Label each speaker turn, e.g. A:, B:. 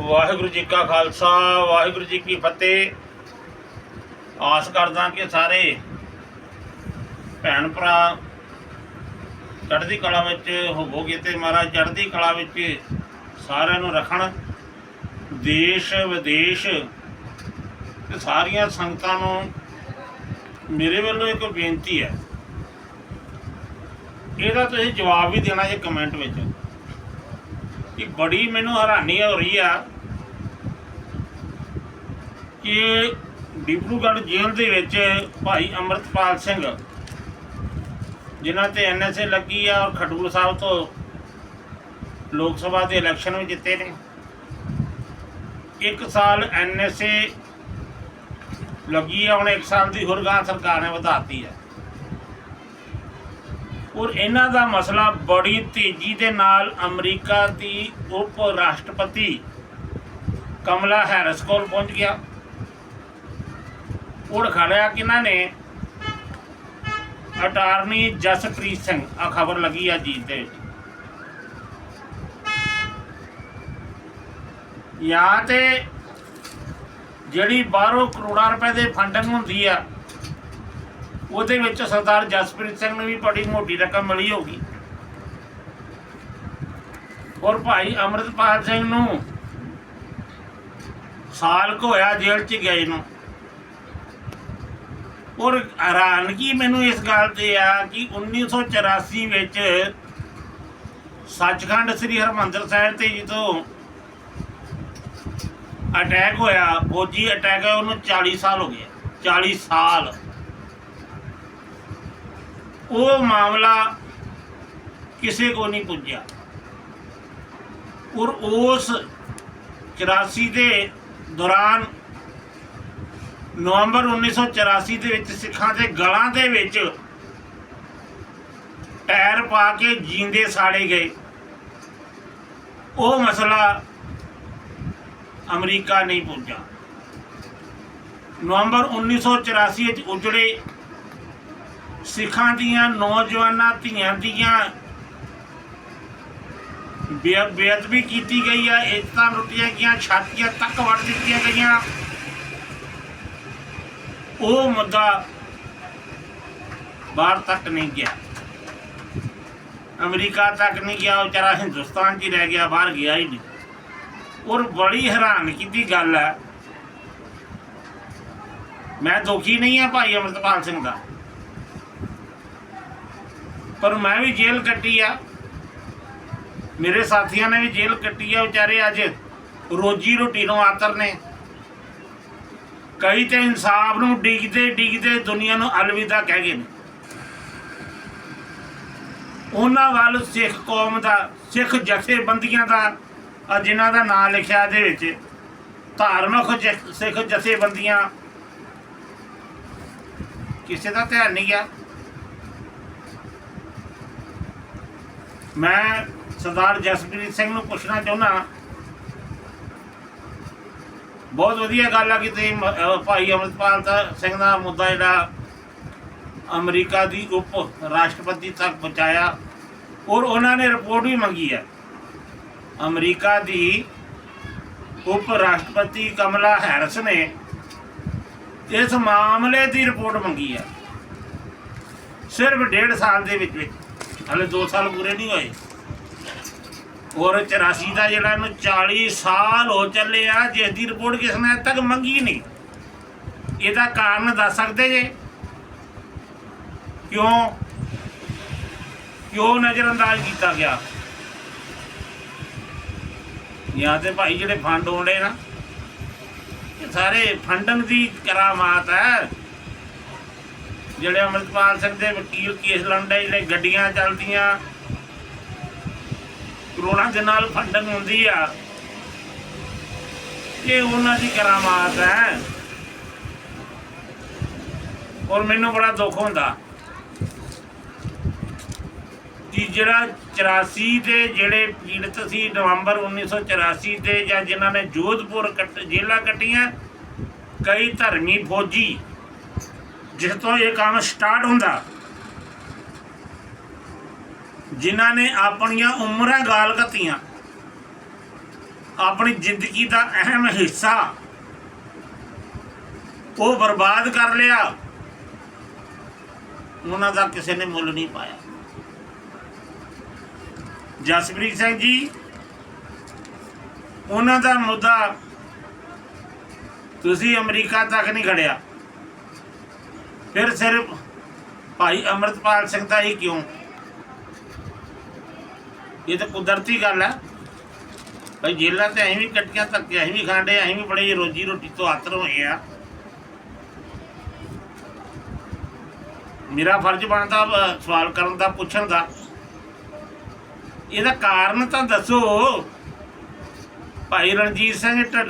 A: ਵਾਹਿਗੁਰੂ ਜੀ ਕਾ ਖਾਲਸਾ, ਵਾਹਿਗੁਰੂ ਜੀ ਕੀ ਫਤਿਹ। ਆਸ ਕਰਦਾ ਕਿ ਸਾਰੇ ਭੈਣ ਭਰਾ ਚੜ੍ਹਦੀ ਕਲਾ ਵਿੱਚ ਹੋਵੋਗੇ ਤੇ ਮਹਾਰਾਜ ਚੜ੍ਹਦੀ ਕਲਾ ਵਿੱਚ ਸਾਰਿਆਂ ਨੂੰ ਰੱਖਣ। ਦੇਸ਼, ਵਿਦੇਸ਼ ਤੇ ਸਾਰੀਆਂ ਸੰਗਤਾਂ ਨੂੰ ਮੇਰੇ ਵੱਲੋਂ ਇੱਕ ਬੇਨਤੀ ਹੈ। ਇਹਦਾ ਤੁਸੀਂ ਜਵਾਬ ਵੀ ਦੇਣਾ ਜੇ ਕਮੈਂਟ ਵਿੱਚ। ਕਿ ਬੜੀ ਮੈਨੂੰ ਹੈਰਾਨੀ ਹੋ ਰਹੀ ਆ ਕਿ ਡਿਬਰੂਗੜ੍ਹ ਜੇਲ੍ਹ ਦੇ ਵਿੱਚ ਭਾਈ ਅਮਰਤਪਾਲ ਸਿੰਘ, ਜਿਨ੍ਹਾਂ ਤੇ ਐਨਐਸਏ ਲੱਗੀ ਆ ਔਰ ਖਡੂਰ ਸਾਹਿਬ ਤੋਂ ਲੋਕ ਸਭਾ ਦੇ ਇਲੈਕਸ਼ਨ ਵੀ ਜਿੱਤੇ ਨੇ। ਇੱਕ ਸਾਲ ਐਨਐਸਏ ਲੱਗੀ ਆ, ਹੁਣ ਇੱਕ ਸਾਲ ਦੀ ਹੋਰ ਗਾਂ ਸਰਕਾਰ ਨੇ ਵਧਾਤੀ ਹੈ ਔਰ ਇਹਨਾਂ ਦਾ ਮਸਲਾ ਬੜੀ ਤੇਜ਼ੀ ਦੇ ਨਾਲ ਅਮਰੀਕਾ ਦੀ ਉਪ ਰਾਸ਼ਟਰਪਤੀ ਕਮਲਾ ਹੈਰਿਸ ਕੋਲ ਪਹੁੰਚ ਗਿਆ। ਔਰ ਖੜਿਆ ਕਿਹਨਾਂ ਨੇ ਅਟਾਰਨੀ ਜਸਪ੍ਰੀਤ ਸਿੰਘ ਆ ਖਬਰ ਲੱਗੀ ਆ ਜੀ ਦੇ ਜਾਂ ਤੇ ਜਿਹੜੀ ਬਾਹਰੋਂ ਕਰੋੜਾਂ ਰੁਪਏ ਦੇ ਫੰਡਿੰਗ ਹੁੰਦੀ ਆ ਉਹਦੇ ਵਿੱਚ ਸਰਦਾਰ ਜਸਪ੍ਰੀਤ ਸਿੰਘ ਨੂੰ ਵੀ ਬੜੀ ਮੋਟੀ ਰਕਮ ਮਿਲੀ ਹੋਗੀ ਔਰ ਭਾਈ ਅਮਰਤਪਾਲ ਸਿੰਘ ਨੂੰ ਸਾਲ ਕੁ ਹੋਇਆ ਜੇਲ੍ਹ 'ਚ ਗਏ ਨੂੰ। ਔਰ ਹੈਰਾਨਗੀ ਮੈਨੂੰ ਇਸ ਗੱਲ ਤੇ ਆ ਕਿ 1984 ਵਿੱਚ ਸੱਚਖੰਡ ਸ੍ਰੀ ਹਰਮੰਦਰ ਸਾਹਿਬ ਤੇ ਜਦੋਂ ਅਟੈਕ ਹੋਇਆ, ਫੌਜੀ ਅਟੈਕ ਹੋਇਆ, ਉਹਨੂੰ 40 ਸਾਲ ਹੋ ਗਏ। 40 ਸਾਲ। ਉਹ ਮਾਮਲਾ ਕਿਸੇ ਕੋ ਨਹੀਂ ਪੁੱਜਿਆ। ਔਰ ਉਸ 84 ਦੇ ਦੌਰਾਨ ਨਵੰਬਰ 1984 ਦੇ ਵਿੱਚ ਸਿੱਖਾਂ ਦੇ ਗਲਾਂ ਦੇ ਵਿੱਚ ਟਾਇਰ ਪਾ ਕੇ ਜੀਂਦੇ ਸਾੜੇ ਗਏ। ਉਹ ਮਸਲਾ ਅਮਰੀਕਾ ਨਹੀਂ ਪੁੱਜਾ ਨਵੰਬਰ 1984 ਵਿੱਚ ਉਜੜੇ ਸਿੱਖਾਂ ਦੀਆਂ, ਨੌਜਵਾਨਾਂ ਧੀਆਂ ਦੀਆਂ ਬੇ- ਬੇਅਦਬੀ ਕੀਤੀ ਗਈ ਹੈ ਇੱਜ਼ਤਾਂ ਲੁੱਟੀਆਂ ਗਈਆਂ, ਛਾਤੀਆਂ ਤੱਕ ਵੱਢ ਦਿੱਤੀਆਂ ਗਈਆਂ। ਉਹ ਮੁੱਦਾ ਬਾਹਰ ਤੱਕ ਨਹੀਂ ਗਿਆ। ਅਮਰੀਕਾ ਤੱਕ ਨਹੀਂ ਗਿਆ ਵਿਚਾਰਾ ਹਿੰਦੁਸਤਾਨ 'ਚ ਹੀ ਰਹਿ ਗਿਆ, ਬਾਹਰ ਗਿਆ ਹੀ ਨਹੀਂ। ਔਰ ਬੜੀ ਹੈਰਾਨਗੀ ਦੀ ਗੱਲ ਹੈ। ਮੈਂ ਦੁਖੀ ਨਹੀਂ ਆ ਭਾਈ ਅਮਰਤਪਾਲ ਸਿੰਘ ਦਾ। ਪਰ ਮੈਂ ਵੀ ਜੇਲ੍ਹ ਕੱਟੀ ਆ। ਮੇਰੇ ਸਾਥੀਆਂ ਨੇ ਵੀ ਜੇਲ੍ਹ ਕੱਟੀ ਆ ਵਿਚਾਰੇ ਅੱਜ। ਰੋਜੀ ਰੋਟੀ ਨੂੰ ਆਤਰ ਨੇ। ਕਈ ਤੇ ਇਨਸਾਫ ਨੂੰ ਡਿੱਗਦੇ ਡਿੱਗਦੇ ਦੁਨੀਆ ਨੂੰ ਅਲਵਿਦਾ ਕਹਿ ਗਏ ਨੇ। ਉਹਨਾਂ ਵੱਲ ਸਿੱਖ ਕੌਮ ਦਾ, ਸਿੱਖ ਜਥੇਬੰਦੀਆਂ ਦਾ ਆ ਜਿਨ੍ਹਾਂ ਦਾ ਨਾਮ ਲਿਖਿਆ ਇਹਦੇ ਵਿੱਚ, ਧਾਰਮਿਕ ਜ- ਸਿੱਖ ਜਥੇਬੰਦੀਆਂ। ਕਿਸੇ ਦਾ ਧਿਆਨ ਨਹੀਂ ਗਿਆ। ਮੈਂ ਸਰਦਾਰ ਜਸਪ੍ਰੀਤ ਸਿੰਘ ਨੂੰ ਪੁੱਛਣਾ ਚਾਹੁੰਦਾ ਬਹੁਤ ਵਧੀਆ ਗੱਲ ਆ ਕਿ ਤੁਸੀਂ ਭਾਈ ਅਮਰਪਾਲ ਸਿੰਘ ਦਾ ਮੁੱਦਾ ਜਿਹੜਾ ਅਮਰੀਕਾ ਦੀ ਉਪ ਰਾਸ਼ਟਰਪਤੀ ਤੱਕ ਪਹੁੰਚਾਇਆ ਔਰ ਉਹਨਾਂ ਨੇ ਰਿਪੋਰਟ ਵੀ ਮੰਗੀ ਹੈ। ਅਮਰੀਕਾ ਦੀ ਉਪ ਰਾਸ਼ਟਰਪਤੀ ਕਮਲਾ ਹੈਰਿਸ ਨੇ ਇਸ ਮਾਮਲੇ ਦੀ ਰਿਪੋਰਟ ਮੰਗੀ ਹੈ। ਸਿਰਫ ਡੇਢ ਸਾਲ ਦੇ ਵਿੱਚ ਵਿੱਚ। ਹਲੇ 2 ਸਾਲ ਪੂਰੇ ਨਹੀਂ ਹੋਏ। ਔਰ 84 ਦਾ ਜਿਹੜਾ ਇਹਨੂੰ 40 ਸਾਲ ਹੋ ਚੱਲੇ ਆ ਜਿਸ ਦੀ ਰਿਪੋਰਟ ਕਿਸ ਨੇ ਤੱਕ ਮੰਗੀ ਨਹੀਂ। ਇਹਦਾ ਕਾਰਨ ਦੱਸ ਸਕਦੇ ਜੇ? ਕਿਉਂ? ਕਿਉਂ ਨਜ਼ਰਅੰਦਾਜ਼ ਕੀਤਾ ਗਿਆ? ਜਾਂ ਤੇ ਭਾਈ ਜਿਹੜੇ ਫੰਡ ਆਉਂਦੇ ਨਾ, ਇਹ ਸਾਰੇ ਫੰਡਨ ਦੀ ਕਰਾਮਾਤ ਹੈ। ਜਿਹੜੇ ਅਮਰਪਾਲ ਸਿੰਘ ਦੇ ਵਕੀਲ ਕੇਸ ਲੜਦੇ ਜਿਹੜੇ ਗੱਡੀਆਂ ਚੱਲਦੀਆਂ। ਕਰੋੜਾਂ ਦੇ ਨਾਲ ਫੰਡਿੰਗ ਹੁੰਦੀ ਆ। ਇਹ ਉਹਨਾਂ ਦੀ ਕਰਾਮਾਤ ਹੈ। ਔਰ ਮੈਨੂੰ ਬੜਾ ਦੁੱਖ ਹੁੰਦਾ ਕਿ ਜਿਹੜਾ 84 ਦੇ ਜਿਹੜੇ ਪੀੜਤ ਸੀ ਨਵੰਬਰ 1984 ਦੇ ਜਾਂ ਜਿਨ੍ਹਾਂ ਨੇ ਜੋਧਪੁਰ ਕੱਟ, ਜੇਲ੍ਹਾਂ ਕੱਟੀਆਂ, ਕਈ ਧਰਮੀ ਫੌਜੀ ਜਿਸ ਤੋਂ ਇਹ ਕੰਮ ਸਟਾਰਟ ਹੁੰਦਾ, ਜਿਨ੍ਹਾਂ ਨੇ ਆਪਣੀਆਂ ਉਮਰਾਂ ਗਾਲ ਘੱਤੀਆਂ ਆਪਣੀ ਜ਼ਿੰਦਗੀ ਦਾ ਅਹਿਮ ਹਿੱਸਾ, ਉਹ ਬਰਬਾਦ ਕਰ ਲਿਆ, ਉਹਨਾਂ ਦਾ ਕਿਸੇ ਨੇ ਮੁੱਲ ਨਹੀਂ ਪਾਇਆ। ਜਸਪ੍ਰੀਤ ਸਿੰਘ ਜੀ, ਉਹਨਾਂ ਦਾ ਮੁੱਦਾ ਤੁਸੀਂ ਅਮਰੀਕਾ ਤੱਕ ਨਹੀਂ ਖੜਿਆ। ਫਿਰ ਸਿਰਫ ਭਾਈ ਅਮਰਤਪਾਲ ਸਿੰਘ ਦਾ ਹੀ ਕਿਉਂ? ਇਹ ਤਾਂ ਕੁਦਰਤੀ ਗੱਲ ਹੈ ਭਾਈ ਜੇਲਾਂ ਤੇ ਅਸੀਂ ਵੀ ਕੱਟੀਆਂ, ਧੱਕੇ ਅਸੀਂ ਵੀ ਖਾਂਦੇ ਅਸੀਂ ਵੀ ਬੜੀ ਰੋਜੀ ਰੋਟੀ ਤੋਂ ਆਤਰ ਹੋਏ ਆ। ਮੇਰਾ ਫਰਜ਼ ਬਣਦਾ ਸਵਾਲ ਕਰਨ ਦਾ, ਪੁੱਛਣ ਦਾ। ਇਹਦਾ ਕਾਰਨ ਤਾਂ ਦੱਸੋ। ਭਾਈ ਰਣਜੀਤ ਸਿੰਘ ਢੱਡ